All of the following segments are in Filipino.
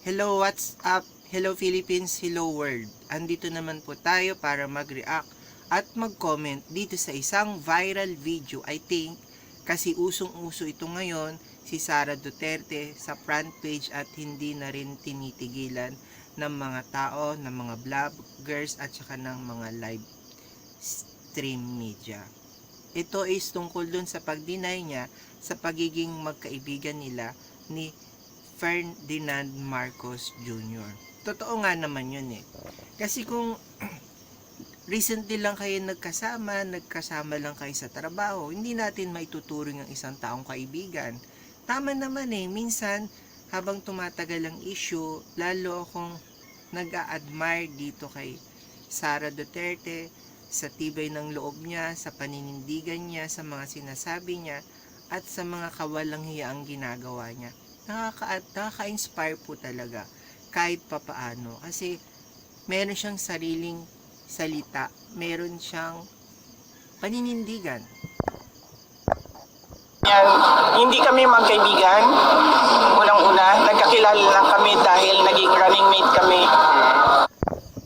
Hello, what's up? Hello Philippines, hello world. Andito naman po tayo para mag-react at mag-comment dito sa isang viral video. I think kasi usong-uso ito ngayon si Sara Duterte sa front page at hindi na rin tinitigilan ng mga tao, ng mga vloggers at saka ng mga live stream media. Ito is tungkol dun sa pag-deny niya sa pagiging magkaibigan nila ni Ferdinand Marcos Jr. Totoo nga naman yun eh. Kasi kung recently lang kayo nagkasama, nagkasama lang kayo sa trabaho, hindi natin maituturing ang isang taong kaibigan. Tama naman eh, minsan habang tumatagal ang issue, lalo akong nag-a-admire dito kay Sara Duterte sa tibay ng loob niya, sa paninindigan niya, sa mga sinasabi niya, at sa mga kawalang hiyaang ginagawa niya. Nakaka- nakaka-inspire po talaga kahit papaano. Kasi meron siyang sariling salita, meron siyang paninindigan. Yan, hindi kami magkaibigan. Unang-una, nagkakilala lang kami dahil naging running mate kami.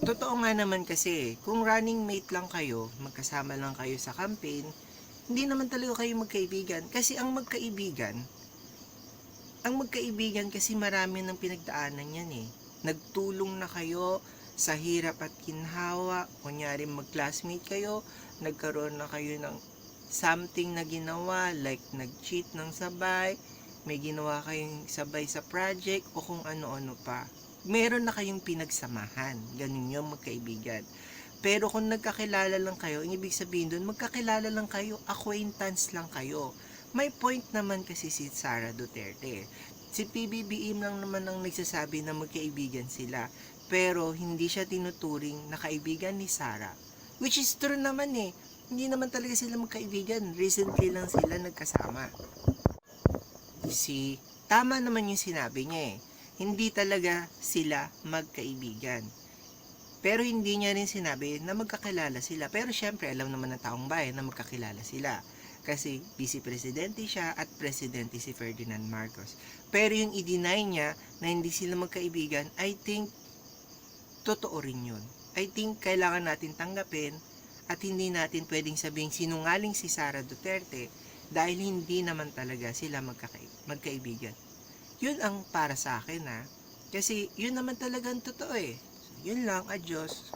Totoo nga naman kasi, kung running mate lang kayo, magkasama lang kayo sa campaign, hindi naman talaga kayo magkaibigan. Kasi ang magkaibigan, ang magkaibigan kasi marami ng pinagdaanan yan eh. Nagtulong na kayo sa hirap at kinhawa, kunyari mag-classmate kayo, nagkaroon na kayo ng something na ginawa, like nag-cheat ng sabay, may ginawa kayong sabay sa project, o kung ano-ano pa meron na kayong pinagsamahan. Ganun yung magkaibigan. Pero kung nagkakilala lang kayo, ang ibig sabihin doon, magkakilala lang kayo, acquaintance lang kayo. May point naman kasi si Sara Duterte. Si PBBM lang naman ang nagsasabi na magkaibigan sila. Pero hindi siya tinuturing na kaibigan ni Sara. Which is true naman eh. Hindi naman talaga sila magkaibigan. Recently lang sila nagkasama. Si, tama naman yung sinabi niya eh hindi talaga sila magkaibigan. Pero hindi niya rin sinabi na magkakilala sila. Pero syempre, alam naman ng taong bayan na magkakilala sila. Kasi vice presidente siya at presidente si Ferdinand Marcos. Pero yung i-deny niya na hindi sila magkaibigan, I think totoo rin yun. I think kailangan natin tanggapin at hindi natin pwedeng sabing sinungaling si Sara Duterte dahil hindi naman talaga sila magkaka- magkaibigan. Yun ang para sa akin ha. Kasi yun naman talagang totoo eh. So, yun lang, adios.